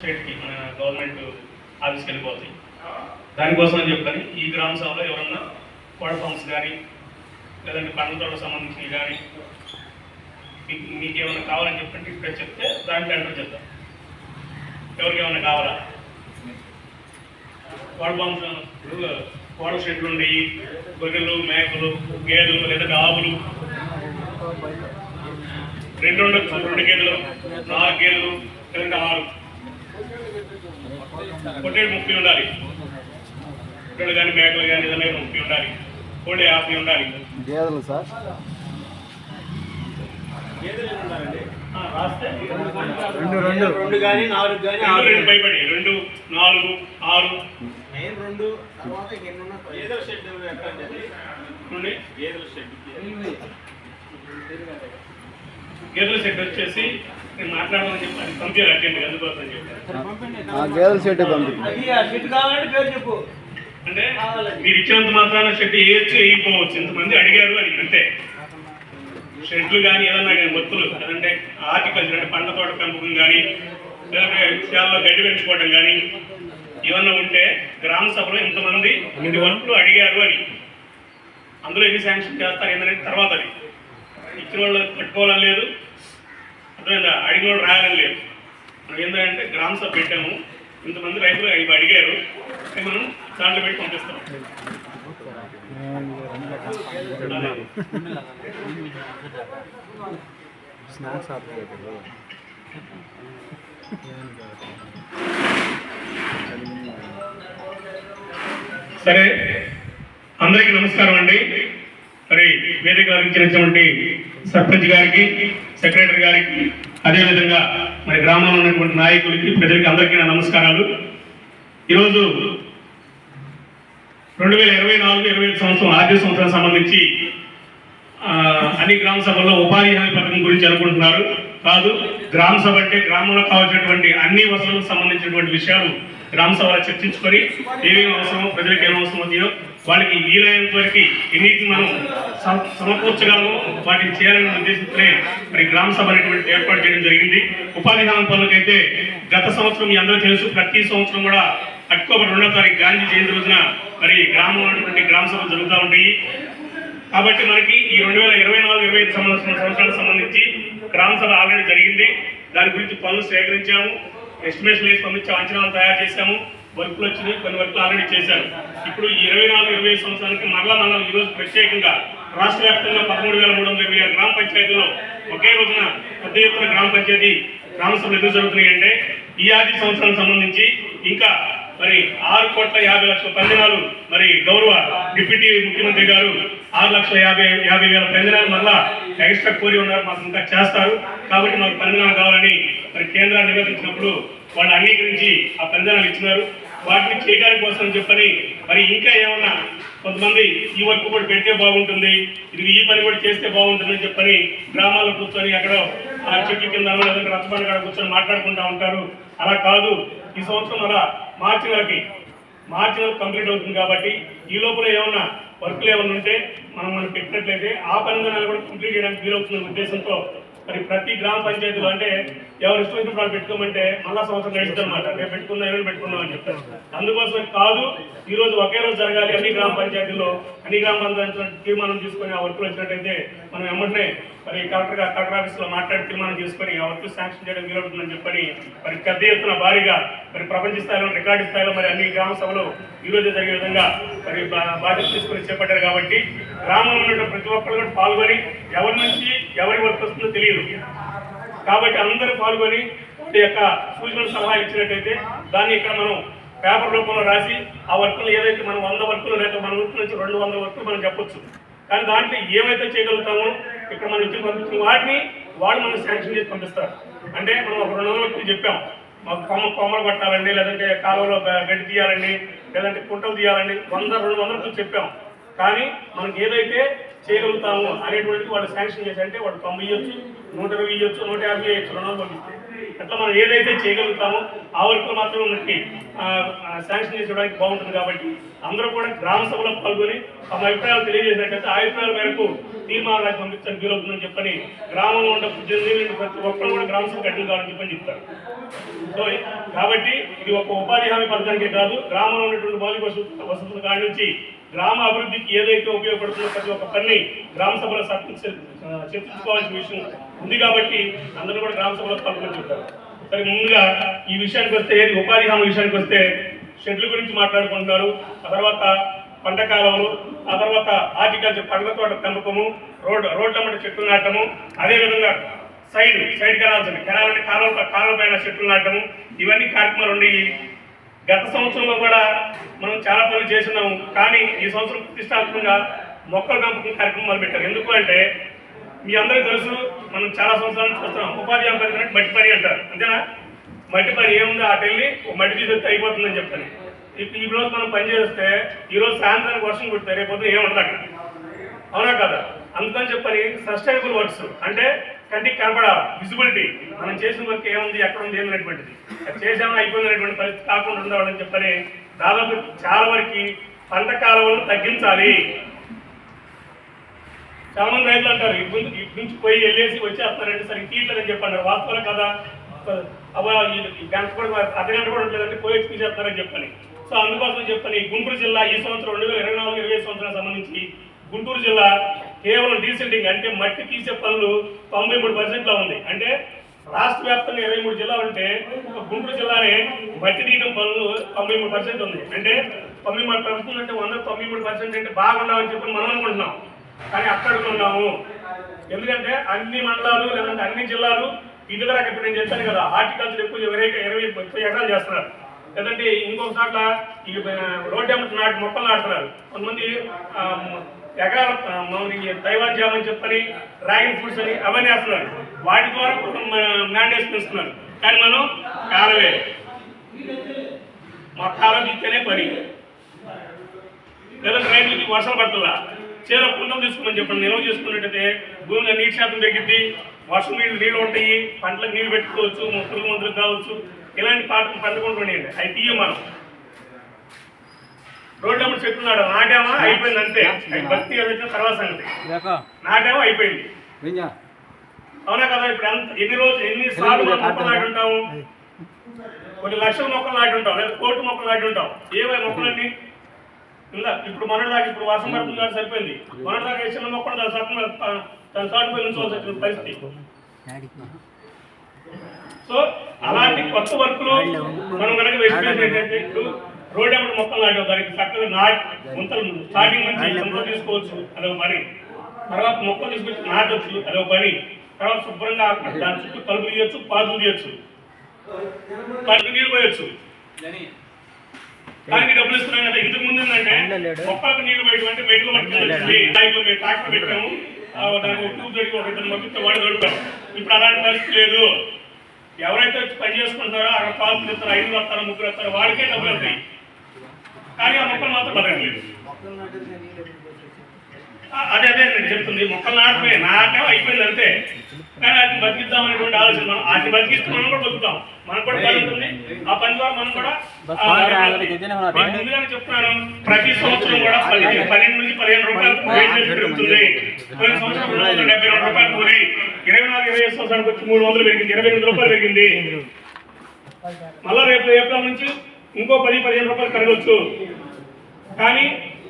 స్టేట్కి మన గవర్నమెంట్ ఆఫీస్కి వెళ్ళిపోతాయి దానికోసం అని చెప్పని ఈ గ్రామ సభలో ఎవరన్నా కోడ ఫార్మ్స్ కానీ లేదంటే పండ్ల తోటకు సంబంధించినవి కానీ మీకు ఏమైనా కావాలని చెప్పంటే ఇప్పుడే చెప్తే దాంట్లో ఎంటర్ చేద్దాం ఎవరికి ఏమైనా కావాలా? కోడ ఫార్మ్స్ ఇప్పుడు కోడ షెడ్లు ఉండేవి గొర్రెలు మేకలు గేదెలు లేదంటే ఆవులు రెండు ఉండొచ్చు రెండు గేదెలు నాలుగు గేదెలు లేదంటే ఆరు. పొట్టేడు ముప్పై ఉండాలి. పొట్టేడు కానీ మేకలు కానీ ఏదైనా ముప్పై ఉండాలి. కోడి యాభై ఉండాలి. గేదెలు సార్? రెండు రెండు. రెండు కానీ నాలుగు కానీ ఆరు రెండు భయపడి రెండు నాలుగు ఆరు. మెయిన్ రెండు. తర్వాత ఏదో షెడ్ ఎక్కడ నుండి ఏదో షెడ్. గేదెల సెట్ వచ్చేసి నేను మాట్లాడాలని చెప్పి అందుకోసం షెడ్ కావాలంటే పేరు చెప్పు. అంటే మీరు ఇచ్చినంత మాత్రాన షెడ్ వేయచ్చు వేయకపోవచ్చు ఇంతమంది అడిగారు అని అంతే. షెడ్లు కానీ ఏదన్నా కానీ మొత్తులు లేదంటే హార్టికల్చర్ అంటే పండ్ల తోట పెంపకం కానీ లేదంటే విషయాల్లో గడ్డి పెంచుకోవడం కానీ ఏమన్నా ఉంటే గ్రామ సభలో ఇంతమంది ఇన్ని వర్కులు అడిగారు అని. అందులో ఎన్ని శాంక్షన్ చేస్తారు ఏంటనేది తర్వాత అది. ఇచ్చిన వాళ్ళు పట్టుకోవాలని లేదు. అర్థమైందా అడిగి కూడా రాయాలని లేదు. మనం ఏంటంటే గ్రామ సభ పెట్టాము. ఇంతమంది రైతులు ఇవి అడిగారు. మనం దాంట్లో పెట్టి పంపిస్తాం. స్నాక్స్ సరే అందరికీ నమస్కారం అండి. మరి వేదిక అలంకరించినటువంటి సర్పంచ్ గారికి సెక్రటరీ గారికి అదేవిధంగా మరి గ్రామంలో ఉన్నటువంటి నాయకులకి ప్రజలకి అందరికీ నా నమస్కారాలు. ఈరోజు రెండు వేల ఇరవై నాలుగు ఇరవై ఐదు సంవత్సరం ఆర్థిక సంవత్సరానికి సంబంధించి ఆ, అన్ని గ్రామ సభల్లో ఉపాధి హామీ పథకం గురించి అనుకుంటున్నారు కాదు గ్రామ సభ అంటే గ్రామంలో కావాల్సినటువంటి అన్ని వసతులకు సంబంధించినటువంటి విషయాలు గ్రామ సభలో చర్చించుకొని ఏమేమి అవసరమో ప్రజలకు ఏం అవసరం ఉందో వాళ్ళకి వీలైనంత వరకు ఎన్నిటిని మనం సమ- సమకూర్చగలమో వాటిని చేయాలనే ఉద్దేశంతోనే మరి గ్రామ సభ అనేటువంటి ఏర్పాటు చేయడం జరిగింది. ఉపాధి హామీ పనులకైతే గత సంవత్సరం మీ అందరూ తెలుసు ప్రతి సంవత్సరం కూడా అక్టోబర్ రెండో తారీఖు గాంధీ జయంతి రోజున మరి గ్రామంలో ఉన్నటువంటి గ్రామ సభలు జరుగుతూ ఉంటాయి. కాబట్టి మనకి ఈ రెండు వేల ఇరవై నాలుగు ఇరవై ఐదు సంవత్సరం సంవత్సరాలకు సంబంధించి గ్రామ సభ ఆల్రెడీ జరిగింది. దాని గురించి పనులు సేకరించాము. ఎస్టిమేషన్ వేసి పంపించాము అంచనాలు తయారు చేశాము. వర్కులు వచ్చినాయి కొన్ని వర్కులు ఆల్రెడీ చేశారు. ఇప్పుడు ఇరవై నాలుగు ఇరవై ఐదు సంవత్సరానికి మరలా మనం ఈరోజు ప్రత్యేకంగా రాష్ట్ర వ్యాప్తంగా పదమూడు వేల మూడు వందల ఇరవై ఆరు గ్రామ పంచాయతీలో ఒకే రోజున పెద్ద ఎత్తున గ్రామ పంచాయతీ గ్రామ సభలు ఎందుకు జరుగుతున్నాయి అంటే ఈ ఆర్థిక సంవత్సరానికి సంబంధించి ఇంకా మరి ఆరు కోట్ల యాభై లక్షల పందినాలు మరి గౌరవ డిప్యూటీ ముఖ్యమంత్రి గారు ఆరు లక్షల యాభై యాభై వేల పందినాలు మళ్ళా ఎక్స్ట్రా కోరి ఉన్నారు. మాకు ఇంకా చేస్తారు. కాబట్టి మాకు పందినాలు కావాలని మరి కేంద్రాన్ని నివేదించినప్పుడు వాళ్ళు అంగీకరించి ఆ పందినాలు ఇచ్చినారు. వాటిని చేయడానికి కోసం చెప్పని మరి ఇంకా ఏమన్నా కొంతమంది ఈ వర్క్ కూడా పెడితే బాగుంటుంది ఇది ఈ పని కూడా చేస్తే బాగుంటుందని చెప్పని గ్రామాల్లో కూర్చొని అక్కడ ఆ చెట్ల కింద లేదంటే రచ్చబండ కాడ కూర్చొని మాట్లాడుకుంటూ ఉంటారు. అలా కాదు ఈ సంవత్సరం అలా మార్చి నెలకి మార్చి నెల కంప్లీట్ అవుతుంది కాబట్టి ఈ లోపల ఏమన్నా వర్క్లు ఏమైనా ఉంటే మనం మనం పెట్టినట్లయితే ఆ పని కూడా కంప్లీట్ చేయడానికి వీలవుతున్న ఉద్దేశంతో మరి ప్రతి గ్రామ పంచాయతీలో అంటే ఎవరు ఇష్టం వచ్చిన పెట్టుకోమంటే మళ్ళా సంవత్సరం నడుస్తుంది అనమాట మేము పెట్టుకుందాం ఏమైనా పెట్టుకున్నాం అని చెప్తారు. అందుకోసం కాదు ఈ రోజు ఒకే రోజు జరగాలి అన్ని గ్రామ పంచాయతీల్లో అన్ని గ్రామ పంచాయతీలో తీర్మానం తీసుకొని ఆ వర్కులు వచ్చినట్టయితే మనం వెంటనే మరి కలెక్టర్ గారు కలెక్టర్ ఆఫీస్లో మాట్లాడి తీర్మానం చేసుకొని ఆ వర్క్ శాంక్షన్ చేయడం వీలవుతుందని చెప్పని మరి పెద్ద ఎత్తున భారీగా మరి ప్రపంచ స్థాయిలో రికార్డు స్థాయిలో మరి అన్ని గ్రామ సభలు ఈరోజు జరిగే విధంగా మరి బా- బాధ్యత తీసుకొని చేపట్టారు కాబట్టి గ్రామంలో ఉన్న ప్రతి ఒక్కరు కూడా పాల్గొని ఎవరి నుంచి ఎవరి వర్క్ వస్తుందో తెలియదు. కాబట్టి అందరూ పాల్గొని వాటి యొక్క సూచనలు సలహా ఇచ్చినట్టయితే దాన్ని ఇక్కడ మనం పేపర్ రూపంలో రాసి ఆ వర్కులు ఏదైతే మనం వంద వర్కులు లేక మన వర్క్ నుంచి రెండు వందల వర్కులు మనం చెప్పొచ్చు. కానీ దాంట్లో ఏమైతే చేయగలుగుతామో ఇక్కడ మనం ఇచ్చి పంపించిన వాటిని వాళ్ళు మనం శాంక్షన్ చేసి పంపిస్తారు. అంటే మనం ఒక రెండు వందల చెప్పాం. మాకు కొమ్మ కొమ్మలు పట్టాలండి లేదంటే కాలువలో గడ్డి తీయాలండి లేదంటే కుంటలు తీయాలండి వంద రెండు వందలకు చెప్పాం. కానీ మనకి ఏదైతే చేయగలుగుతాము అనేటువంటిది వాళ్ళు శాంక్షన్ చేసి అంటే వాడు తొంభై ఇవ్వచ్చు నూట ఇరవై ఇవ్వచ్చు నూట యాభై ఇవ్వచ్చు రెండు వందలు పంపిస్తే. అట్లా మనం ఏదైతే చేయగలుగుతామో ఆ వరకు మాత్రం మనకి శాంక్షన్ చేసుకోవడానికి బాగుంటుంది కాబట్టి అందరూ కూడా గ్రామ సభలో పాల్గొని తమ అభిప్రాయాలు తెలియజేసినట్లయితే ఆ అభిప్రాయాల మేరకు తీర్మానాలకు పంపించడం వీలవుతుందని చెప్పని గ్రామంలో ఉన్న జనరల్ ప్రతి ఒక్కరు కూడా గ్రామ సభకు అడ్డు కావాలని చెప్పని చెప్తారు. సో కాబట్టి ఇది ఒక ఉపాధి హామీ పథకానికే కాదు గ్రామంలో ఉన్నటువంటి మౌలిక వసతుల కాడి నుంచి గ్రామ అభివృద్ధికి ఏదైతే ఉపయోగపడుతుందో ప్రతి ఒక్క పని గ్రామ సభలో చర్చించ చర్చించుకోవాల్సిన విషయం ఉంది కాబట్టి అందరూ కూడా గ్రామ సభలో పాల్గొని సరే ముందుగా ఈ విషయానికి వస్తే ఉపాధి హామీ విషయానికి వస్తే షెడ్ల గురించి మాట్లాడుకుంటున్నారు. ఆ తర్వాత పంట కాలంలో ఆ తర్వాత హార్టికల్చర్ పండ్ల తోట పెంపకము రోడ్ రోడ్ల మధ్య చెట్లు నాటము అదేవిధంగా సైడ్ సైడ్ కెనాల్స్ ఉన్నాయి కెనాల్ అంటే కాలువ కాలువ పైన చెట్లు నాటము ఇవన్నీ కార్యక్రమాలు ఉండేవి గత సంవత్సరంలో కూడా మనం చాలా పనులు చేస్తున్నాము కానీ ఈ సంవత్సరం ప్రతిష్టాత్మకంగా మొక్కల పెంపకం కార్యక్రమం మొదలుపెట్టారు ఎందుకు అంటే మీ అందరికీ తెలుసు మనం చాలా సంవత్సరాల నుంచి చూస్తున్నాం ఉపాధి హామీ పథకం మట్టి పని అంటారు. అంతేనా? మట్టి పని ఏముంది? అటు వెళ్ళి మట్టి తీసేస్తే అయిపోతుందని చెప్పని ఇప్పుడు ఈ రోజు మనం పని చేస్తే ఈ రోజు సాయంత్రానికి వర్షం కుడితే రేపు పొద్దున ఏముండదు అక్కడ. అవునా కదా? అందుకని చెప్పని సస్టైనబుల్ వర్క్స్. అంటే కంటికి కనపడాలి. విజిబిలిటీ. మనం చేసిన వర్క్ ఏముంది? ఎక్కడ ఉంది? ఏమనేటువంటిది. అది అయిపోయినటువంటి పరిస్థితి కాకుండా ఉండవాలని చెప్పని దాదాపు చాలా వరకు పంట కాలువలను తగ్గించాలి. చాలా మంది రైతులు అంటారు ఇటు నుంచి నుంచి పోయి వెళ్ళేసి వచ్చేస్తారంటే సరే తీయట్లేదని చెప్పన్నారు వాస్తవాలు కదా? అబ్బా కూడా మరి కూడా లేదంటే పోయి వచ్చి తీసేస్తున్నారని చెప్పని. సో అందుకోసం చెప్పని గుంటూరు జిల్లా ఈ సంవత్సరం రెండు వేల ఇరవై నాలుగు ఇరవై ఐదు సంవత్సరానికి సంబంధించి గుంటూరు జిల్లా కేవలం డీసెంటింగ్ అంటే మట్టి తీసే పనులు తొంభై మూడు పర్సెంట్లో ఉంది. అంటే రాష్ట్ర వ్యాప్తంగా ఇరవై మూడు జిల్లాలు ఉంటే గుంటూరు జిల్లానే మట్టి తీయడం పనులు తొంభై మూడు పర్సెంట్ ఉంది. అంటే తొంభై మూడు పర్సెంట్ అంటే వంద తొంభై మూడు పర్సెంట్ అంటే బాగుండాలని చెప్పి మనం అనుకుంటున్నాం. కానీ అక్కడ ఉన్నాము. ఎందుకంటే అన్ని మండలాలు లేదంటే అన్ని జిల్లాలు ఇదిగా ఇప్పుడు నేను చెప్పాను కదా హార్టికల్చర్ ఎక్కువ ఇరవై ఇరవై ముప్పై ఎకరాలు చేస్తున్నారు. లేదంటే ఇంకొక చోట్ల ఈ రోడ్డు ఎమ్మటి నాటి మొక్కలు నాటుతున్నారు. కొంతమంది ఆ, ఎకరాల ఆ, మనకి అని చెప్పని డ్రాగన్ ఫ్రూట్స్ అని అవన్నీ వేస్తున్నారు. వాటి ద్వారా మ్యాండేస్ పెంచుతున్నారు. కానీ మనం కాలవే మొక్క కాలం పని. లేదంటే రైతులకి వర్షాలు పడుతుందా చీర కుండం తీసుకోమని చెప్పండి. నిల్వ చేసుకున్నట్టయితే భూమిలో నీటి శాతం తగ్గిద్ది వర్షం నీళ్ళు నీళ్ళు ఉంటాయి పంటలకు నీళ్ళు పెట్టుకోవచ్చు మొక్కలు మందులు కావచ్చు. ఇలాంటి పాట పండుకుంటుండీ అవి తీయ మనం. రోడ్డు అప్పుడు చెప్తున్నాడు నాటామా? అయిపోయింది అంతే. భక్తి తర్వాత సంగతి. నాటామా? అయిపోయింది. అవునా కదా? ఇప్పుడు ఎంత ఎన్ని రోజులు ఎన్ని సార్లు మనం మొక్కలు నాటి ఉంటాము కొన్ని లక్షల మొక్కలు నాటి ఉంటాం లేదా కోటి మొక్కలు నాటి ఉంటాం ఏవై మొక్కలన్నీ? ఇంకా ఇప్పుడు మొన్నటి దాకా ఇప్పుడు వర్షం పడుతుంది కాబట్టి సరిపోయింది. మొన్నటి దాకా ఈ చిన్న మొక్కలు దాని సత్తున దాని చాటుపై నుంచోవాల్సి వచ్చిన పరిస్థితి. సో అలాంటి కొత్త వర్క్లు మనం కనుక వెస్టిగేషన్ ఏంటంటే ఇప్పుడు రోడ్ ఎప్పుడు మొక్కలు నాటాం దానికి చక్కగా నాటి ముంతలు స్టార్టింగ్ నుంచి ముంతలు తీసుకోవచ్చు. అదొక పని. తర్వాత మొక్కలు తీసుకొచ్చి నాటొచ్చు. అదొక పని. తర్వాత శుభ్రంగా దాని చుట్టూ కలుపు తీయొచ్చు పాదులు తీయొచ్చు. కలుపు నీళ్ళు పోయొచ్చు. దానికి డబ్బులు ఇస్తున్నాం కదా ఇంతకు ముందు ఏంటంటే మొక్కలకు నీళ్ళు పోయటువంటి మెట్లు పట్టుకుంటుంది దాంట్లో మేము ట్రాక్టర్ పెట్టాము. ఆ, దానికి ఒక ట్యూబ్ దొరికి ఒక ఇద్దరు వాడు దొరుకుతాం ఇప్పుడు అలాంటి పరిస్థితి లేదు. ఎవరైతే వచ్చి పని చేసుకుంటారో అక్కడ పాలు ఇస్తారు ఐదు వస్తారు ముగ్గురు వస్తారు వాడికే డబ్బులు వస్తాయి. కానీ ఆ మొక్కలు మాత్రం బతకలేదు అదే అదే నేను చెప్తుంది. మొక్కలు నాటమే నాటం అయిపోయింది అంతే. కానీ వాటిని బతికిద్దాం అనేటువంటి ఆలోచన మనం వాటిని బతికిస్తే మనం కూడా బతుకుతాం. మనకు కూడా పని ఉంటుంది. ఆ పని ద్వారా మనం కూడా ముందుగానే చెప్తున్నాను. ప్రతి సంవత్సరం కూడా పది- పన్నెండు నుంచి పదిహేను రూపాయలు పెరుగుతుంది. పోయిన సంవత్సరం రెండు వందల డెబ్బై రెండు రూపాయలు కూలి ఇరవై నాలుగు ఇరవై సంవత్సరానికి వచ్చి మూడు వందలు పెరిగింది. ఇరవై ఎనిమిది రూపాయలు పెరిగింది. మళ్ళా రేపు ఏప్రిల్ నుంచి ఇంకో పది పదిహేను రూపాయలు పెరగవచ్చు కానీ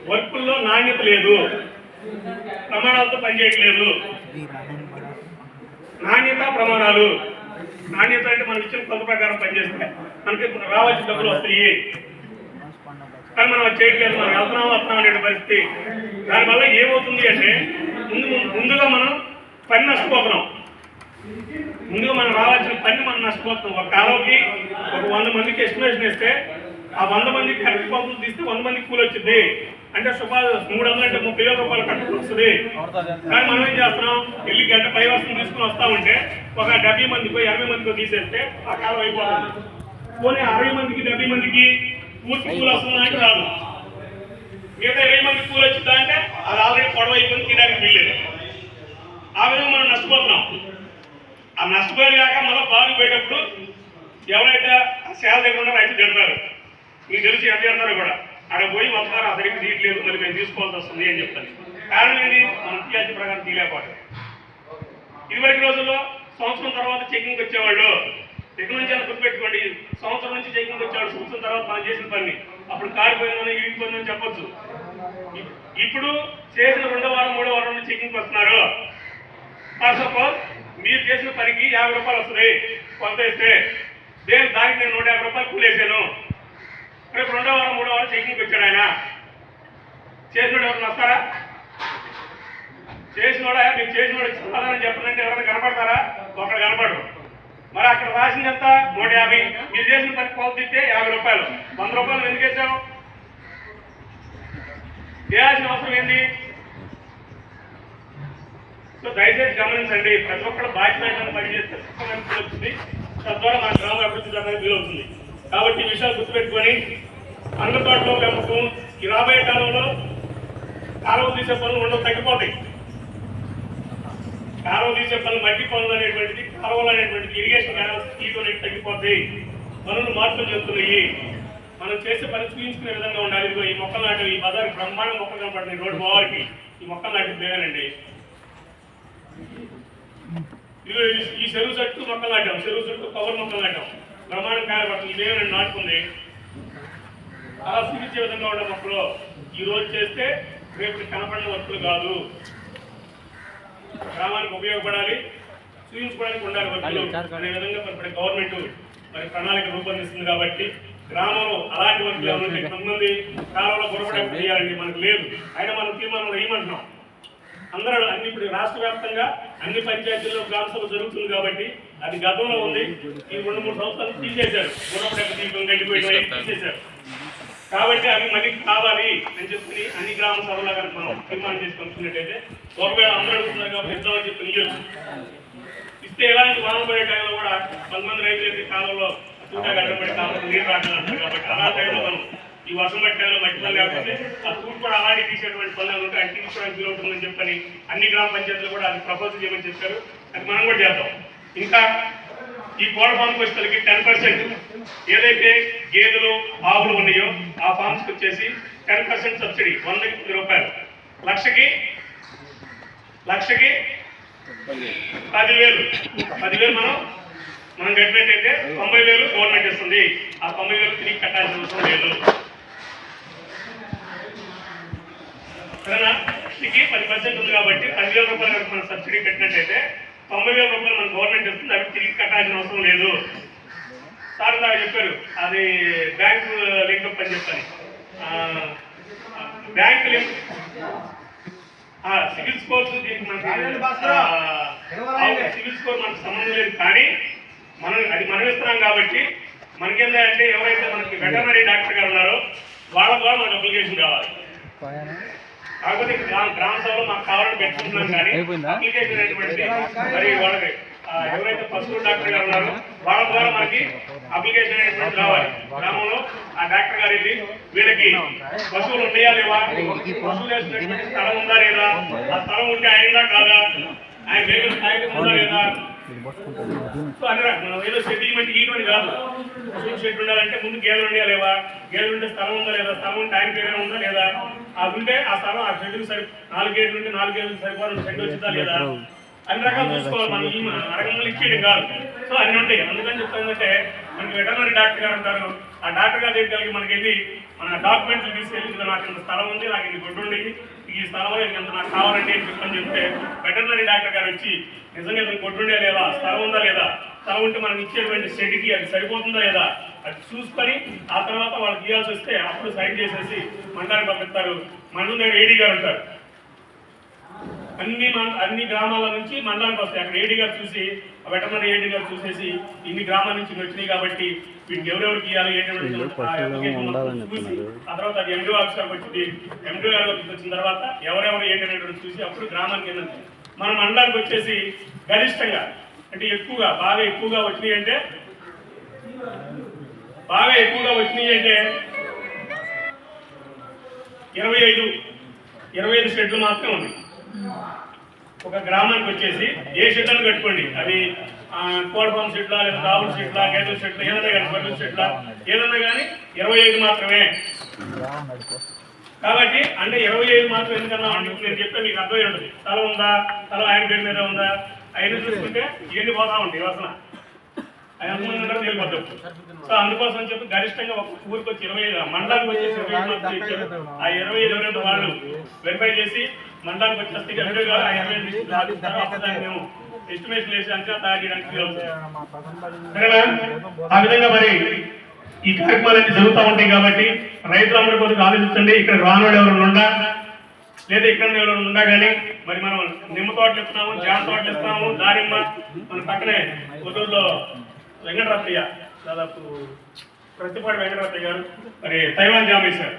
వర్కుల్లో నాణ్యత లేదు. ప్రమాణాలతో పనిచేయట్లేదు. నాణ్యత ప్రమాణాలు. నాణ్యత అంటే మనం ఇచ్చిన కొత్త ప్రకారం పనిచేస్తే మనకి రావాల్సిన డబ్బులు వస్తాయి. కానీ మనం అది చేయట్లేదు. మనం వెళ్తున్నాం వస్తున్నాం అనే పరిస్థితి. దానివల్ల ఏమవుతుంది అంటే ముందు ముందుగా మనం పని నష్టపోతున్నాం. ముందుగా మనం రావాల్సిన పని మనం నష్టపోతున్నాం. ఒక కాలంకి ఒక వంద మందికి ఎస్టిమేషన్ ఇస్తే ఆ వంద మందికి కరెక్ట్ పంపులు తీస్తే వంద మందికి కూలి వచ్చింది. అంటే సుమారు మూడు వందల అంటే ముప్పై వేల రూపాయలు కట్టుకుని వస్తుంది. కానీ మనం ఏం చేస్తున్నాం? వెళ్ళి గంట పై వస్తుంది తీసుకుని వస్తా ఉంటే ఒక డెబ్బై మందికో ఎనభై మందికో తీసేస్తే ఆ కాలం అయిపోతుంది. పోనీ అరవై మందికి డెబ్బై మందికి పూర్తి పూలు వస్తుందా అంటే రాదు. మిగతా ఇరవై మందికి పూలు వచ్చిందా అంటే అది ఆల్రెడీ పొడవ అయిపోయింది తినడానికి వీల్లేదు. ఆ విధంగా మనం నష్టపోతున్నాం. ఆ నష్టపోయిన కాక మళ్ళీ బాగు పోయేటప్పుడు ఎవరైతే శాలరీ దగ్గర ఉన్నారో రైతు తిడతారు. మీకు తెలిసి ఎంత తిడతారో కూడా. అక్కడ పోయి వస్తారు? అతనికి సీట్ లేదు మరి మేము తీసుకోవాల్సి వస్తుంది అని చెప్తాను కారణం ఏంటి? మనం తీయాల్సిన ప్రకారం తీయలేకపోవడం ఇదివరకు రోజుల్లో సంవత్సరం తర్వాత చెకింగ్ వచ్చేవాళ్ళు. ఎక్కడి నుంచి అయినా గుర్తుపెట్టుకోండి సంవత్సరం నుంచి చెకింగ్ వచ్చేవాడు సంవత్సరం తర్వాత మనం చేసిన పని. అప్పుడు కారిపోయిందని ఇరిగిపోయిందని చెప్పొచ్చు. ఇప్పుడు చేసిన రెండో వారం మూడో వారం నుంచి చెకింగ్ వస్తున్నారు. ఫస్ట్ సపోజ్ మీరు చేసిన పనికి యాభై రూపాయలు వస్తుంది కొంత ఇస్తే దేని దానికి నేను నూట యాభై రూపాయలు కూలేసాను రేపు రెండో వారం మూడో వారం చెకింగ్ వచ్చాడు ఆయన. చేసినోడు ఎవరు వస్తారా చేసినోడా? మీరు చేసినోడు సమాధానం చెప్పాలంటే ఎవరైనా కనపడతారా? ఒకడు కనపడు. మరి అక్కడ రాసింది ఎంత నూట యాభై. మీరు చేసిన పని కోత యాభై రూపాయలు. వంద రూపాయలు ఎందుకు వేసావు చేయాల్సిన అవసరం ఏంటి సో దయచేసి గమనించండి. ప్రతి ఒక్కరు బాధ్యత పని చేస్తే సుఖమైన తద్వారా మన గ్రామ అభివృద్ధి జరగడానికి వీలు అవుతుంది కాబట్టి ఈ విషయాలు గుర్తుపెట్టుకొని అందుబాటులో పెంపకం ఈ రాబోయే కాలంలో కాలువ తీసే పనులు ఉండవు తగ్గిపోతాయి. కాలువ తీసే పనులు మట్టి పనులు అనేటువంటిది కాలువలు అనేటువంటిది ఇరిగేషన్ కాలువ తీయడం అనేది తగ్గిపోతాయి. పనులు మార్పులు చెందుతున్నాయి మనం చేసే పని చూపించుకునే విధంగా ఉండాలి. ఇదిగో ఈ మొక్కలు నాటి ఈ బజార్ బ్రహ్మాండ మొక్కలు కనపడుతుంది రోడ్డు పోవారికి ఈ మొక్కలు నాటి మేమేనండి. ఈ- ఈ చెరువు చుట్టూ మొక్కలు నాటాం. చెరువు చుట్టూ కవర్ మొక్కలు నాటాం. బ్రహ్మాండం కాయపడుతుంది ఇదేమైనా నాటుకుంది. అలా చూపించే విధంగా ఉండే మొక్కలు ఈ రోజు చేస్తే రేపు కనపడిన వర్కులు కాదు. గ్రామానికి ఉపయోగపడాలి చూపించుకోవడానికి ఉండాలి వర్కులు అనే విధంగా మరి ఇప్పుడు గవర్నమెంట్ మరి ప్రణాళిక రూపొందిస్తుంది కాబట్టి గ్రామంలో అలాంటి వర్కులు కొంతమంది కాలంలో పొరపడే చేయాలండి మనకు లేదు. అయినా మనం తీర్మానంలో ఏమంటున్నాం? అందరూ అన్ని ఇప్పుడు రాష్ట్ర వ్యాప్తంగా అన్ని పంచాయతీల్లో గ్రామ సభ జరుగుతుంది కాబట్టి అది గతంలో ఉంది. ఈ రెండు మూడు సంవత్సరాలు తీసేశారు. గడ్డిపోయి తీసేశారు. కాబట్టి అవి మళ్ళీ కావాలి అని చెప్పి అన్ని గ్రామ సభలో కనుక మనం తీర్మానం చేసి పంపించినట్టయితే ఒకవేళ అందరూ అడుగుతున్నారు కాబట్టి ఇద్దామని చెప్పి ఇయ్యొచ్చు. ఇస్తే ఎలాంటి వాన పడే టైంలో కూడా కొంతమంది రైతులకి కాలంలో తూటా గడ్డపడి కాలంలో నీరు రావట్లేదు కాబట్టి అలా టైంలో మనం ఈ వర్షం పట్టే టైంలో మట్టి పనులు లేకపోతే ఆ తూటు కూడా అలాంటి తీసేటువంటి పనులు ఉంటే అది తీసుకోవడానికి వీలవుతుందని చెప్పని అన్ని గ్రామ పంచాయతీలు కూడా అది ప్రపోజల్ చేయమని చెప్పారు. అది మనం కూడా చేద్దాం. ఇంకా ఈ కోళ్ళ ఫామ్కి వచ్చేసరికి టెన్ పర్సెంట్. ఏదైతే గేదెలు ఆవులు ఉన్నాయో ఆ ఫామ్స్కి వచ్చేసి టెన్ పర్సెంట్ సబ్సిడీ. వందకి పది రూపాయలు. లక్షకి లక్షకి పదివేలు. పదివేలు మనం మనం కట్టినట్టయితే తొంభై వేలు గవర్నమెంట్ ఇస్తుంది. ఆ తొంభై వేలు తిరిగి కట్టాల్సిన అవసరం లేదు. సరేనా? పది పర్సెంట్ ఉంది కాబట్టి పదివేల రూపాయలు మనం సబ్సిడీ కట్టినట్టయితే తొంభై వేల రూపాయలు మన గవర్నమెంట్ ఇస్తుంది అవి తిరిగి కట్టాల్సిన అవసరం లేదు. సార్ దాకా చెప్పారు అది బ్యాంకు లింకప్ అని చెప్పని బ్యాంక్ లింక్ సివిల్ స్కోర్స్. ఆ, సివిల్ స్కోర్ మనకు సంబంధం లేదు కానీ మనం అది మనం ఇస్తున్నాం కాబట్టి మనకేంటంటే ఎవరైతే మనకి వెటర్నరీ డాక్టర్ గారు ఉన్నారో వాళ్ళ ద్వారా మనకు అప్లికేషన్ కావాలి కాకపోతే గ్రామ గ్రామ సభలో మాకు కావాలని పెట్టుకుంటున్నాం కానీ? అప్లికేషన్ అనేటువంటిది మరి వాళ్ళకి ఎవరైతే పశువుల డాక్టర్ గారు ఉన్నారో వాళ్ళ ద్వారా మనకి అప్లికేషన్ అనేటువంటి రావాలి. గ్రామంలో ఆ డాక్టర్ గారు వెళ్ళి వీళ్ళకి పశువులు ఉన్నాయా లేవా? పశువులు వేసినటువంటి స్థలం ఉందా లేదా? ఆ స్థలం ఉంటే ఆయనదా కాదా? ఆయన వేగం స్థాయికి ఉందా లేదా? ఏదో సెటిల్మెంట్ ఈటువంటి కాదు. పశువులు షెడ్ ఉండాలంటే ముందు గేదెలు ఉన్నాయా లేవా? గేదెలు ఉంటే స్థలం ఉందా లేదా? స్థలం ఉంటే ఆయన పేరు ఉందా లేదా? ఉంటే ఆ స్థలం ఆ షెడ్కి సరి నాలుగు గేదెలు ఉంటే నాలుగు గేదెలు సరిపోయిన షెడ్ వచ్చిందా లేదా? అన్ని రకాలు చూసుకోవాలి మనం ఈ ఇచ్చేయడం కాదు. సో అన్ని ఉంటాయి. అందుకని చెప్తానంటే మనకి వెటర్నరీ డాక్టర్ గారు ఉంటారు. ఆ డాక్టర్ గారి దగ్గరికి మనకి వెళ్ళి మన డాక్యుమెంట్లు తీసుకెళ్ళి నాకు ఇంత స్థలం ఉంది నాకు ఇంత గుడ్డు ఉంది ఈ స్థలం ఇంత నాకు కావాలంటే అని చెప్పని చెప్తే వెటర్నరీ డాక్టర్ గారు వచ్చి నిజంగా ఇంత గుడ్డు ఉండే లేదా? స్థలం ఉందా లేదా? స్థలం ఉంటే మనకి ఇచ్చేటువంటి షెడ్కి అది సరిపోతుందా లేదా? అది చూసుకొని ఆ తర్వాత వాళ్ళకి ఇవ్వాల్సి వస్తే అప్పుడు సైన్ చేసేసి మండలానికి పంపిస్తారు. మండలం దగ్గర ఏడీ గారు ఉంటారు. అన్ని అన్ని గ్రామాల నుంచి మండలానికి వస్తాయి. అక్కడ ఏడీ గారు చూసి వెటర్నరీ ఏడీ గారు చూసేసి ఇన్ని గ్రామాల నుంచి వచ్చినాయి కాబట్టి వీటికి ఎవరెవరికి ఇవ్వాలి ఏంటంటే వీళ్ళు ఆ తర్వాత అది ఎండిఓ ఆఫీసర్కి వచ్చింది ఎండిఓ గారికి వచ్చిన తర్వాత ఎవరెవరు ఏంటనేటువంటి చూసి అప్పుడు గ్రామానికి ఏంటంటే మన మండలానికి వచ్చేసి గరిష్టంగా అంటే ఎక్కువగా బాగా ఎక్కువగా వచ్చినాయి అంటే బాగా ఎక్కువగా వచ్చినాయి అంటే ఇరవై ఐదు ఇరవై ఐదు షెడ్లు మాత్రమే ఉన్నాయి. ఒక గ్రామానికి వచ్చేసి ఏ షెడ్లను కట్టుకోండి? అది కోడపాం షెడ్లా సెట్లా లేదా ఆవుల షెడ్లా గేదెల షెడ్లా ఏదన్నా కానీ బట్టల సెట్లా ఏదన్నా కానీ ఇరవై ఐదు మాత్రమే. కాబట్టి అంటే ఇరవై ఐదు మాత్రం ఎందుకన్నా నేను చెప్తే మీకు అర్థమై ఉంటుంది. తల ఉందా? తల ఆయన పేరు మీద ఉందా? ఆయన చూసుకుంటే ఏంటి పోతా ఉంటాయి వసన. సో అందుకోసం చెప్పి గరిష్టంగా ఒక ఊరికి వచ్చి ఇరవై ఐదు మండలానికి వచ్చేసి ఇరవై ఐదు మాత్రం ఇచ్చారు. ఆ ఇరవై ఐదు రెండు వాళ్ళు వెరిఫై చేసి మండలానికి వచ్చేస్తే ఇరవై కాదు ఆ ఇరవై ఐదు దాన్ని మేము ఎస్టిమేషన్ వేసి అంచనా తయారు చేయడానికి ఆ విధంగా మరి ఈ కార్యక్రమాలన్నీ జరుగుతూ ఉంటాయి కాబట్టి రైతులందరూ కొద్దిగా ఆలోచించండి. ఇక్కడ రానుడు ఎవరు ఉండా? లేదా ఇక్కడ ఎవరు ఉండా కానీ మరి మనం నిమ్మ తోటలు ఇస్తున్నాము జామ తోటలు ఇస్తున్నాము దానిమ్మ మన పక్కనే కొత్తూరులో వెంకటరత్తయ్య దాదాపు ప్రతిపాటి వెంకటరత్తయ్య గారు మరి తైవాన్ జామేశారు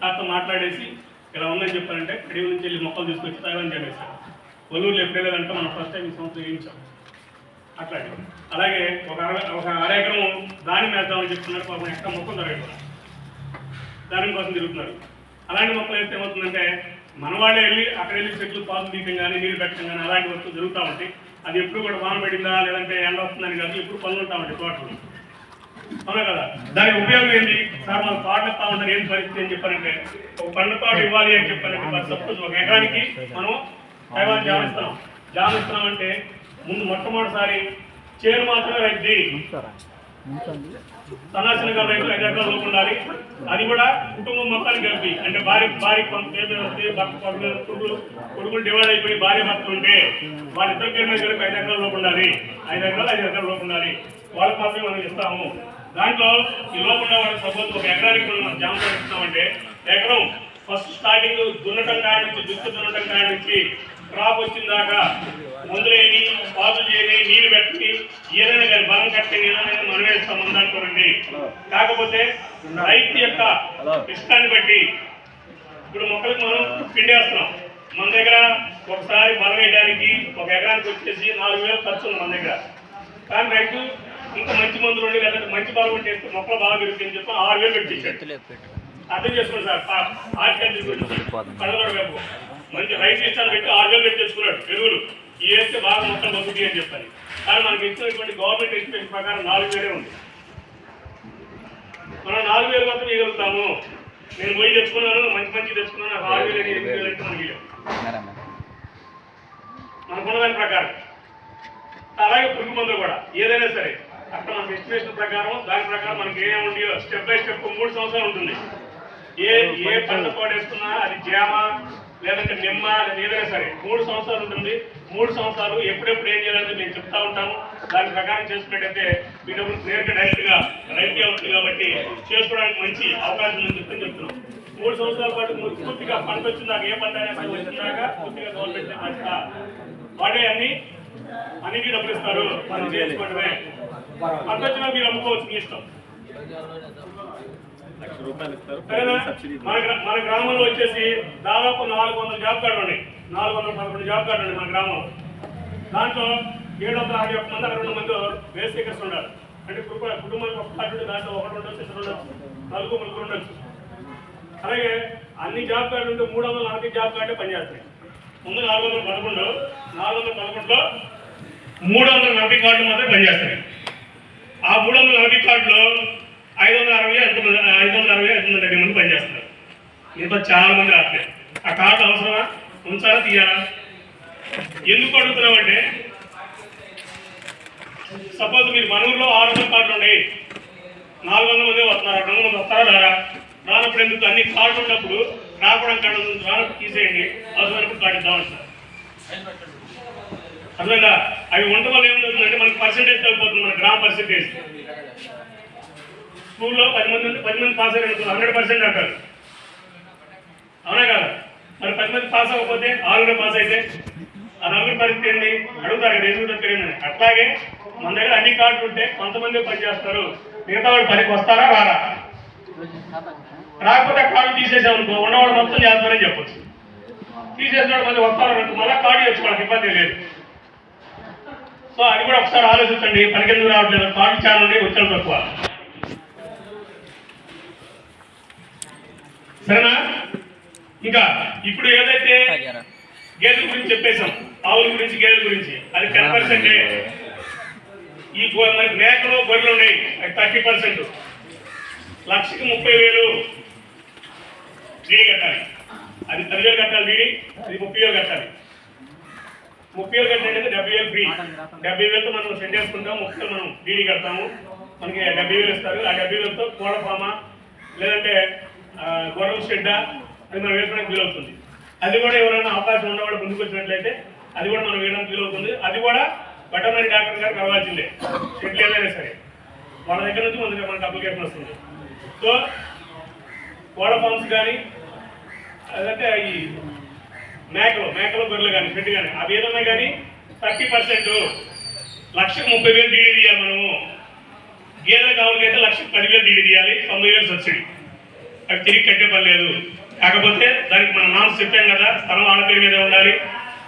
సార్తో మాట్లాడేసి ఇలా ఉందని చెప్పారంటే అడవి నుంచి వెళ్ళి మొక్కలు తీసుకొచ్చి తైవాన్ జామేశారు ఒల్లూరులో లేదంటే మనం ఫస్ట్ టైం ఈ సంవత్సరం వేయించాం. అట్లాగే. అలాగే ఒక ఒక అర ఎకరం దానిమ్మ వేద్దామని చెప్తున్నారు పాపం ఎక్కడ మొక్కలు దొరకదు దాని కోసం తిరుగుతున్నారు. అలాంటి మొక్కలు వేస్తే ఏమవుతుందంటే మన వాళ్ళే వెళ్ళి అక్కడ వెళ్ళి చెట్లు పాలు తీయటం కానీ నీళ్ళు పెట్టడం కానీ అలాంటి వస్తువులు జరుగుతూ ఉంటాయి. అది ఎప్పుడు కూడా వాన పడిందా లేదంటే ఎండ వస్తుందని కాదు ఎప్పుడు పనులు ఉంటామండి తోటలు. అవునా కదా? దాని ఉపయోగం ఏంటి? సార్ మనం తోట ఉంటారు ఏం పరిస్థితి అని చెప్పారంటే ఒక పండ్ల తోట ఇవ్వాలి అని చెప్పారంటే సపోజ్ ఒక ఎకరానికి మనం తైవాన్ జామ ఇస్తున్నాం. అంటే ముందు మొట్టమొదటిసారి చేను మాత్రమే రైతు సన్నాసనగా రైతులు ఐదు ఎకరాల ఉండాలి. అది కూడా కుటుంబం మొత్తాన్ని కలిపి. అంటే భార్య భార్య కొంత వస్తే కొడుకులు కొడుకులు డివైడ్ అయిపోయి భార్య భర్తలు ఉంటే వాళ్ళిద్దరి పేరు మీద కలిపి ఐదు ఎకరాల లోపు ఉండాలి. ఐదు ఎకరాలు ఐదు ఎకరాల లోపు ఉండాలి. వాళ్ళకి మాత్రమే మనం ఇస్తాము. దాంట్లో ఈ లోపు ఉన్న వాళ్ళకి సపోజ్ ఒక ఎకరానికి మనం జామ ఇస్తామంటే ఎకరం ఫస్ట్ స్టార్టింగ్ దున్నటం కాడి నుంచి దుక్కు దున్నటం కాడి నుంచి క్రాప్ వచ్చిన దాకా మందులేని పాదులు చేయని నీరు పెట్టి ఏదైనా కానీ బలం కట్టి ఏదైనా మనం వేస్తాం ఉందనుకోనండి కాకపోతే రైతు యొక్క ఇష్టాన్ని బట్టి ఇప్పుడు మొక్కలకు మనం పిండి వేస్తున్నాం. మన దగ్గర ఒకసారి బలం వేయడానికి ఒక ఎకరానికి వచ్చేసి నాలుగు వేలు ఖర్చు ఉంది మన దగ్గర. కానీ రైతు ఇంకా మంచి మందులు ఉండి లేదంటే మంచి బలం ఉంటే మొక్కలు బాగా పెరుగుతాయి అని చెప్పి ఆరు వేలు పెట్టి అర్థం చేసుకోండి సార్ హార్టికల్చర్ గురించి కడగడ వైపు. మంచి రైస్ ఇష్టాలు పెట్టి ఆరు వేలు పెట్టి తెచ్చుకున్నాడు. ఎరువులు ఈ వేస్తే బాగా మొత్తం బతుకుతాయి అని చెప్పాలి. కానీ మనకి ఇచ్చినటువంటి గవర్నమెంట్ ఎస్టిమేషన్ ప్రకారం నాలుగు వేలే ఉంది. మనం నాలుగు వేలు మాత్రం ఇవ్వగలుగుతాము. నేను పోయి తెచ్చుకున్నాను మంచి మంచి తెచ్చుకున్నాను నాకు ఆరు వేలు ఎనిమిది వేలు అంటే మనకి మనకున్న దాని ప్రకారం. అలాగే పురుగు మందులు కూడా. ఏదైనా సరే. అక్కడ మన ఎస్టిమేషన్ ప్రకారం దాని ప్రకారం మనకి ఏమేమి ఉంటాయో స్టెప్ బై స్టెప్ మూడు సంవత్సరాలు ఉంటుంది. ఏ ఏ పంట తోడేసుకున్నా అది జామ లేదంటే నిమ్మ ఏదైనా సరే. మూడు సంవత్సరాలు ఉంటుంది. మూడు సంవత్సరాలు ఎప్పుడెప్పుడు ఏం చేయాలని మేము చెప్తా ఉంటాము దాని ప్రకారం చేసుకున్నట్టయితే మీరు డబ్బులు నేరుగా డైరెక్ట్ రైతు అవుతుంది కాబట్టి చేసుకోవడానికి మంచి అవకాశం ఉందని చెప్పని చెప్తున్నాం మూడు సంవత్సరాల పాటు పూర్తిగా పంట వచ్చిందాక ఏ పంట అనేది వచ్చిందాక పూర్తిగా గవర్నమెంట్ బాధ్యత వాడే అన్ని అన్నిటికీ డబ్బులు ఇస్తారు. పని చేసుకోవడమే. పంట వచ్చినా మీరు అమ్ముకోవచ్చు మీ ఇష్టం. సరేనా? మన గ్రా- మన గ్రామంలో వచ్చేసి దాదాపు నాలుగు వందల జాబ్ కార్డులు ఉన్నాయి. నాలుగు వందల పదకొండు జాబ్ కార్డులు ఉన్నాయి మన గ్రామంలో. దాంట్లో ఏడు వందల అరవై ఒక్క మంది రెండు మంది వేస్ట్ స్పీకర్స్ ఉన్నారు. అంటే కుటుంబ కుటుంబానికి ఒక కార్డు దాంట్లో ఒకటి ఉండొచ్చు ఇద్దరు ఉండొచ్చు నలుగురు ముగ్గురు ఉండొచ్చు. అలాగే అన్ని జాబ్ కార్డులు ఉంటే మూడు వందల నలభై జాబ్ కార్డే పనిచేస్తాయి ముందు నాలుగు వందల పదకొండు నాలుగు వందల పదకొండులో మూడు వందల నలభై కార్డులు మాత్రమే పనిచేస్తాయి ఆ మూడు వందల నలభై కార్డులో ఐదు వందల అరవై ఐదు వందల ఐదు వందల డెబ్బై మంది పనిచేస్తున్నారు. మిగతా చాలా మంది రావట్లేదు ఆ కార్డు అవసరమా? ఉంచాలా? తీయాలా? ఎందుకు అడుగుతున్నామంటే సపోజ్ మీరు మన ఊర్లో ఆరు వందల కార్డులు ఉన్నాయి. నాలుగు వందల మంది వస్తున్నారు. రెండు వందలు మంది వస్తారా? రారా? రానప్పుడు ఎందుకు? అన్ని కార్డు ఉన్నప్పుడు రాకూడదు కార్డు రానప్పుడు తీసేయండి. అవసరమైనప్పుడు కార్డు ఇద్దామంటారు అర్థంగా అవి ఉండడం వల్ల ఏమవుతుందంటే మనకి పర్సంటేజ్ తగ్గిపోతుంది. మన గ్రామ పర్సంటేజ్ స్కూల్లో పది మంది ఉంటే పది మంది పాస్ అయ్యారు హండ్రెడ్ పర్సెంట్ అంటారు. అవునా కదా? మరి పది మంది పాస్ అవ్వకపోతే ఆరుగురు పాస్ అయితే ఆ నలుగురు పరిస్థితి ఏంటి? అడుగుతారు కదా ఎందుకు తెలియదని అట్లాగే మన దగ్గర అన్ని కార్డులు ఉంటే కొంతమంది పని చేస్తారు. మిగతా వాళ్ళు పనికి వస్తారా రారా? రాకపోతే కార్డు తీసేసాం అనుకో ఉన్నవాడు మొత్తం చేస్తారని చెప్పొచ్చు. తీసేసినాడు మళ్ళీ వస్తారు అనుకో మళ్ళీ కార్డు తెచ్చుకోవడానికి ఇబ్బంది లేదు. సో అది కూడా ఒకసారి ఆలోచించండి పనికెందుకు రావట్లేదు? కార్డు చాలా వచ్చాడు తక్కువ. సరేనా? ఇంకా ఇప్పుడు ఏదైతే గేదెల గురించి చెప్పేశాం ఆవుల గురించి గేదెల గురించి అది టెన్ పర్సెంట్ ఈ మనకి మేకలు గొర్రెలు ఉన్నాయి థర్టీ పర్సెంట్ లక్షకి ముప్పై వేలు. డీడీ కట్టాలి. అది పది వేలు కట్టాలి డీడీ అది ముప్పై వేలు కట్టాలి. ముప్పై వేలు కట్టినట్టు డెబ్బై వేలు ఫ్రీ డెబ్బై వేలతో మనం సెండ్ చేసుకుంటాం ముప్పై మనం డీడీ కడతాము. మనకి డెబ్బై వేలు ఇస్తారు. ఆ డెబ్బై వేలతో కోళ్ళ ఫామా లేదంటే గొడవ గొర్రెల షెడ్ అది మనం వేసుకోవడానికి వీలవుతుంది అది కూడా ఎవరైనా అవకాశం ఉన్నవాడు ముందుకు వచ్చినట్లయితే అది కూడా మనం వేయడానికి వీలవుతుంది అది కూడా వెటర్నరీ డాక్టర్ గారు కలవాల్సిందే షెడ్ ఏదైనా సరే. వాళ్ళ దగ్గర నుంచి మన మనకు అప్లికేషన్ వస్తుంది. సో కోళ్ళ ఫార్మ్స్ కానీ అదంటే ఈ మేకలు మేకలు గొర్రెలు కానీ షెడ్ కానీ అవి ఏదన్నా కానీ థర్టీ పర్సెంట్ లక్షకు ముప్పై వేలు డీడీ తీయాలి మనము. గేదెల కావులకైతే లక్షకు పదివేలు డీడీ తీయాలి తొంభై వేలు సబ్సిడీ. అది తిరిగి కట్టే పని లేదు. కాకపోతే దానికి మనం నామ్స్ చెప్పాం కదా స్థలం ఆడ పేరు మీదే ఉండాలి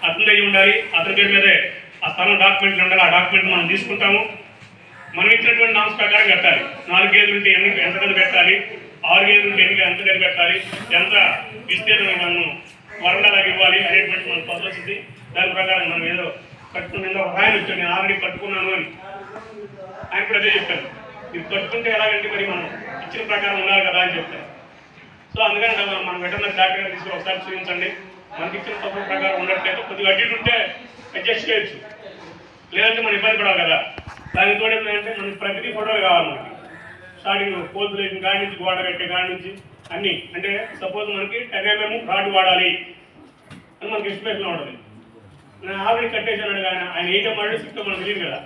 అతని దగ్గర ఉండాలి అతని పేరు మీదే ఆ స్థలం డాక్యుమెంట్లు ఉండాలి ఆ డాక్యుమెంట్ మనం తీసుకుంటాము. మనం ఇచ్చినటువంటి నామ్స్ ప్రకారం కట్టాలి. నాలుగు గేదెలు ఉంటే ఎన్ని ఎంత గది పెట్టాలి ఆరు గేదెలు ఉంటే ఎన్ని ఎంత గది పెట్టాలి ఎంత విస్తీర్ణం మనం వరండాలకు ఇవ్వాలి అనేటువంటి మన పద్ధతి వచ్చింది. దాని ప్రకారం మనం ఏదో కట్టుకున్న ఒక ఆయన వచ్చాడు నేను ఆల్రెడీ కట్టుకున్నాను అని. ఆయన కూడా అదే చెప్పారు. ఇది కట్టుకుంటే ఎలాగంటే మరి మనం ఇచ్చిన ప్రకారం ఉండాలి కదా అని చెప్పారు. సో అందుకని మనం వెటర్నరీ డాక్టర్ గారిని తీసుకుని ఒకసారి చూపించండి. మనకి ఇచ్చిన పద్ధతి ప్రకారం ఉన్నట్లయితే కొద్దిగా అడ్డు ఉంటే అడ్జస్ట్ చేయొచ్చు. లేదంటే మనం ఇబ్బంది పడాలి కదా. దానికి తోడు ఏంటంటే మనకి ప్రతిదీ ఫోటోలు కావాలి మనకి. స్టార్టింగ్ పోతులు వేసిన కాడి నుంచి గోడ కట్టే కాడి నుంచి అన్ని. అంటే సపోజ్ మనకి టెన్ ఎంఎం రాడ్ వాడాలి అని మనకి ఎస్టిమేషన్ ఉంటుంది. నేను ఆల్రెడీ కట్టేసాను కానీ ఆయన ఎయిట్ ఎంఆర్ సిక్స్ మనకు తెలియదు కదా.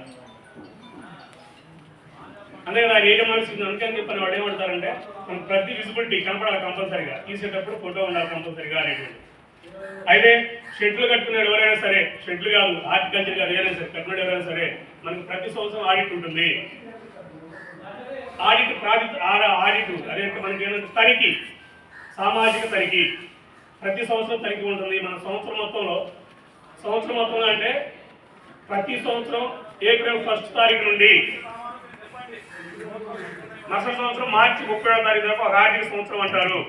అంతే కదా ఆయన మనసు అందుకని చెప్పని వాడు ఏమంటారంటే మనం ప్రతి విజిబిలిటీ కనపడాలి కంపల్సరీగా. తీసేటప్పుడు ఫోటో ఉండాలి కంపల్సరీగా అనేటువంటి. అయితే షెడ్లు కట్టుకున్నాడు ఎవరైనా సరే షెడ్లు కాదు హార్టికల్చర్ కాదు ఏదైనా సరే కట్టుకున్నాడు ఎవరైనా సరే మనకి ప్రతి సంవత్సరం ఆడిట్ ఉంటుంది. ఆడిట్ ప్రాజెక్ట్ ఆడిట్ అదే మనకి ఏంటంటే తనిఖీ సామాజిక తనిఖీ. ప్రతి సంవత్సరం తనిఖీ ఉంటుంది. మన సంవత్సరం మొత్తంలో సంవత్సరం మొత్తంలో అంటే ప్రతి సంవత్సరం ఏప్రిల్ ఫస్ట్ తారీఖు నుండి మరుసటి సంవత్సరం మార్చి ముప్పై తారీఖు దాకా ఒక ఆర్థిక సంవత్సరం అంటారు.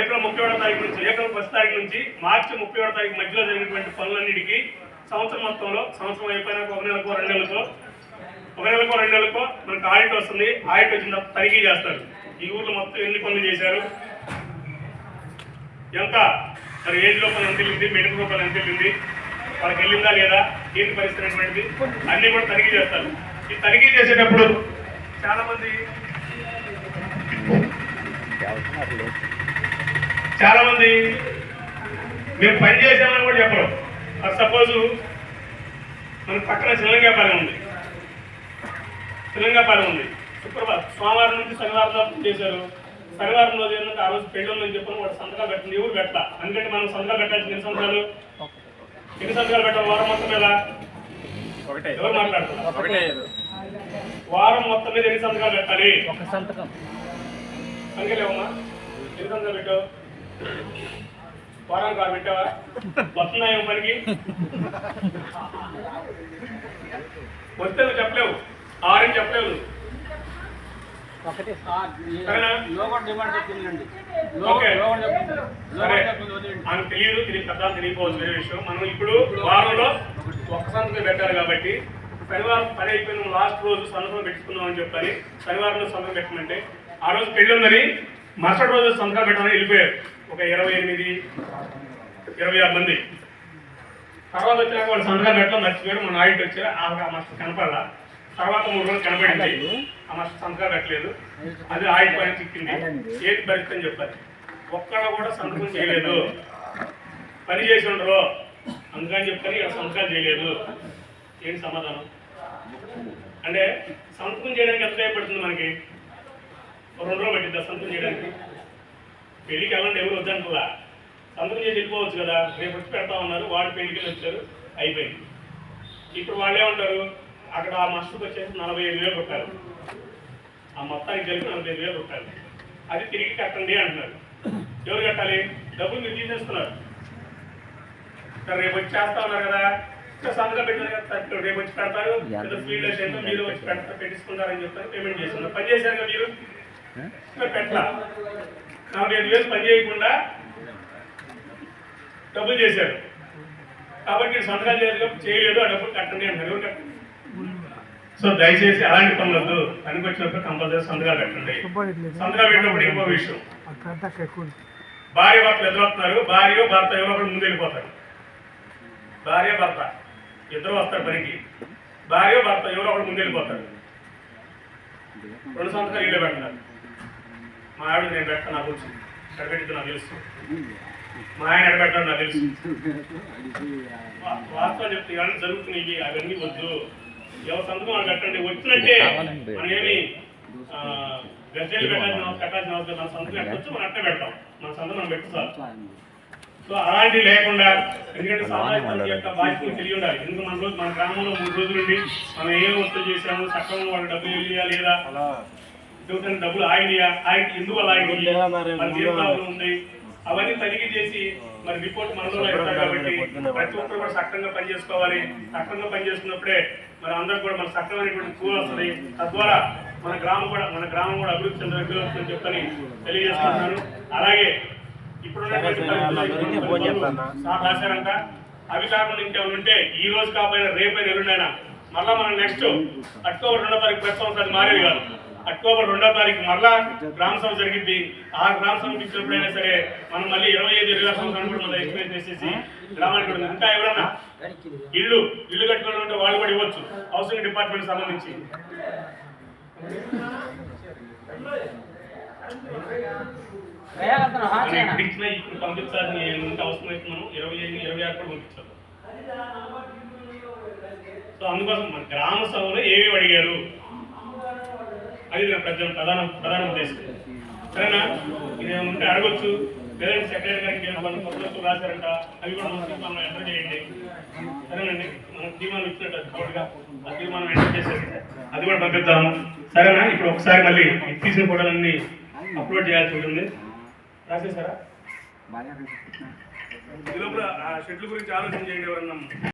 ఏప్రిల్ ముప్పై ఏడో తారీఖు నుంచి ఏప్రిల్ ఫస్ట్ తారీఖు నుంచి మార్చి ముప్పై ఏడో తారీఖు మధ్యలో జరిగినటువంటి పనులన్నిటికీ సంవత్సరం మొత్తంలో సంవత్సరం అయిపోయినాక ఒక నెలకు రెండు నెలలకు ఒక నెలకో రెండు నెలకో మనకు ఆడిట్ వస్తుంది. ఆడిట్ వచ్చిన తనిఖీ చేస్తారు. ఈ ఊర్లో మొత్తం ఎన్ని పనులు చేశారు? ఎంత? మరి ఏజ్ లోపల ఎంత వెళ్ళింది? మెడికల్ లోపల ఎంత వెళ్ళింది? వాళ్ళకి వెళ్ళిందా లేదా? ఏంటి పరిస్థితి అనేటువంటిది అన్ని కూడా తనిఖీ చేస్తారు. ఈ తనిఖీ చేసేటప్పుడు చాలా మంది చాలా మంది మేము పని చేసామని కూడా చెప్పరు. సపోజ్ మన పక్కన శిలంగాపాలెం ఉంది. శిలంగాపాలెం ఉంది. శుక్రవారం సోమవారం నుంచి శనివారం దాకా చేశారు. శనివారం రోజు ఏంటంటే ఆ రోజు పెళ్ళి ఉందని చెప్పని వాడు సంతకాలు పెట్టింది ఎవరు పెట్టాల? అందుకంటే మనం సంతకాలు పెట్టాల్సిన ఎన్ని సంతకాలు? ఎన్ని సంతకాలు పెట్టాలి? వారం మొత్తం ఒకటే. ఎవరు మాట్లాడుతున్నారు? ఒకటే. వారం మొత్తం మీద ఎన్ని సంతకాలు పెట్టాలి? ఒక సంతకం. అంకెలేవమ్మా ఎన్ని సంతకాలు పెట్టావు? వారానికి ఆరు పెట్టావా? వస్తున్నాయో పనికి వస్తే చెప్పలేవు. ఆరని చెప్పలేవు. ఒకటే. మనకు తెలియదు తెలియదు పెద్ద తెలియకపోవచ్చు వేరే విషయం. మనం ఇప్పుడు వారంలో ఒక్క సంతకం పెట్టాలి కాబట్టి శనివారం పని అయిపోయిన లాస్ట్ రోజు సంతకం పెట్టుకుందాం అని చెప్పాలి శనివారం రోజు సంతకం పెట్టమంటే ఆ రోజు పెళ్ళి ఉందని మరుసటి రోజు సంతకం పెట్టమని వెళ్ళిపోయారు. ఒక ఇరవై ఎనిమిది ఇరవై ఆరు మంది. తర్వాత వచ్చినాక వాళ్ళు సంతకం పెట్టడం మర్చిపోయారు. మన నాయుడు వచ్చారు ఆ మస్తు కనపడాల? తర్వాత మూడు రోజులు కనపడింది. ఆ మస్తు సంతకం పెట్టలేదు. అది ఆయుడు పని చిక్కింది. ఏది పరిస్థితి అని చెప్పాలి? ఒక్కడ కూడా సంతకం చేయలేదు. పని చేసి ఉండరు. అందుకని చెప్తాను ఇక్కడ సంతకాలు చేయలేదు. ఏంటి సమాధానం? అంటే సంతకం చేయడానికి ఎంత టైం పడుతుంది మనకి? రెండు రోజులు పట్టిద్దా సంతకం చేయడానికి? పెళ్ళికి వెళ్ళండి ఎవరు వద్దంటులా సంతకం చేసి వెళ్ళిపోవచ్చు కదా. రేపు వచ్చి పెడతా ఉన్నారు వాడు పెళ్ళికి వెళ్ళి వచ్చారు అయిపోయింది. ఇప్పుడు వాళ్ళు ఏమంటారు? అక్కడ ఆ మస్తుకు వచ్చేసి నలభై ఐదు వేలు రూపాయలు ఆ మొత్తానికి కలిపి నలభై ఐదు వేలు రూపాయలు అది తిరిగి కట్టండి అంటున్నారు. ఎవరు కట్టాలి? డబ్బులు మీరు తీసేస్తున్నారు. సరే రేపు వచ్చి చేస్తా ఉన్నారు కదా. ఇంకా పెట్టారు కదా సార్ రేపు వచ్చి పెడతారు ఫీల్డ్ ఏంటో మీరు వచ్చి పెడతారు పెట్టించుకుంటారని చెప్తారు పేమెంట్ చేస్తున్నారు పని చేశారు కదా మీరు ఇంకా కాబట్టి నలభై ఐదు వేలు పని చేయకుండా డబ్బులు చేశారు కాబట్టి మీరు సంతకాలు చేయలేదు చేయలేదు ఆ డబ్బులు కట్టండి అంటారు కట్టండి సో దయచేసి అలాంటి పనులొద్దు పనికి వచ్చినప్పుడు కంపల్సరీ సంతకాలు పెట్టండి. సంతకాలు పెట్టినప్పుడు ఇంకో విషయం. భార్య భర్తలు ఎదురవుతున్నారు. భార్య భర్త ఎవరో ముందు వెళ్ళిపోతారు. భార్య భర్త. ఇద్దరు వస్తారు పనికి. భార్య భర్త ఎవరో ఒకరు ముందు వెళ్ళిపోతారు. రెండు సంవత్సరాలు ఇల్లే పెట్టాలి మా ఆవిడ నేను పెట్టాను నాకు తెలుసు. ఎడబెట్టింది నాకు తెలుసు. మా ఆయన ఎడబెట్టాడు నాకు తెలుసు. వాస్తవం చెప్తే ఇవన్నీ జరుగుతున్నాయి అవన్నీ వద్దు. ఎవరు సంతకం వాళ్ళు కట్టండి. వచ్చినట్టే మనం ఏమి ఆ, గద్దెలు పెట్టాల్సిన అవసరం- కట్టాల్సిన అవసరం మన సంతకం ఎట్టొచ్చు మనం అట్టే పెడతాం. మన సంతకం మనం పెట్టుకోవాలి సో అలాంటివి లేకుండా ఎందుకంటే సమాజం యొక్క బాధ్యతలు తెలియ ఉండాలి ఎందుకంటే మన రోజు మన గ్రామంలో మూడు రోజులు ఉండి మనం ఏం వస్తువు చేసాము సక్రమంలో వాళ్ళు డబ్బులు వెళ్ళియా లేదా? చూడండి డబ్బులు ఆగినాయా? ఆగి ఎందుకు అలా ఆగినాయి? మన జీవితాలు ఉంటాయి. అవన్నీ తనిఖీ చేసి మరి రిపోర్ట్ మనలో ఇస్తారు కాబట్టి ప్రతి ఒక్కరు కూడా సక్రంగా పనిచేసుకోవాలి. సక్రంగా పనిచేసుకున్నప్పుడే మరి అందరికి కూడా మన సక్రమైనటువంటి కూల్ వస్తుంది. తద్వారా మన గ్రామం కూడా మన గ్రామం కూడా అభివృద్ధి చెందవస్తుందని చెప్పని తెలియజేస్తున్నాను అలాగే ఇప్పుడు రాశారంట అవి కాకుండా ఇంకేమైనా ఉంటే ఈ రోజు కాకపోయినా రేపైనా ఎల్లుండైనా మళ్ళా మనం నెక్స్ట్ అక్టోబర్ రెండో తారీఖు ప్రతి సంవత్సరం మారేది కాదు. అక్టోబర్ రెండో తారీఖు మళ్ళా గ్రామ సభ జరిగింది ఆ గ్రామ సభ ఇచ్చినప్పుడైనా సరే మనం మళ్ళీ ఇరవై ఐదు ఇరవై సంవత్సరాలు కూడా ఎక్స్ప్లెయిన్ చేసేసి గ్రామానికి ఇంకా ఎవరన్నా ఇల్లు ఇల్లు కట్టుకోవడం ఉంటే వాళ్ళు కూడా ఇవ్వచ్చు. హౌసింగ్ డిపార్ట్మెంట్ సంబంధించి. ఇప్పుడు ఎంత అవసరం అవుతున్నాను ఇరవై ఐదు ఇరవై ఆరు కూడా పంపించాలి. సో అందుకోసం మన గ్రామ సభలో ఏమేమి అడిగారు? అది నా ప్రధాన ప్రధాన ప్రధాన ఉద్దేశం. సరేనా? ఇదేమైనా ఉంటే అడగొచ్చు. లేదంటే సెక్రటరీ గారికి రాశారంట. అవి కూడా మన ఎంటర్ చేయండి. సరేనండి? మన తీర్మానం ఇచ్చినట్టు కోడ్గా ఆ తీర్మానం ఎంటర్ చేసేసి అది కూడా పంపిద్దాము. సరేనా? ఇప్పుడు ఒకసారి మళ్ళీ తీసిన ఫోటోలన్నీ అప్లోడ్ చేయాల్సి ఉంటుంది. రాసేసారా ఈ లోపల ఆ షెడ్యూల్ గురించి ఆలోచన చేయండి ఎవరన్నా.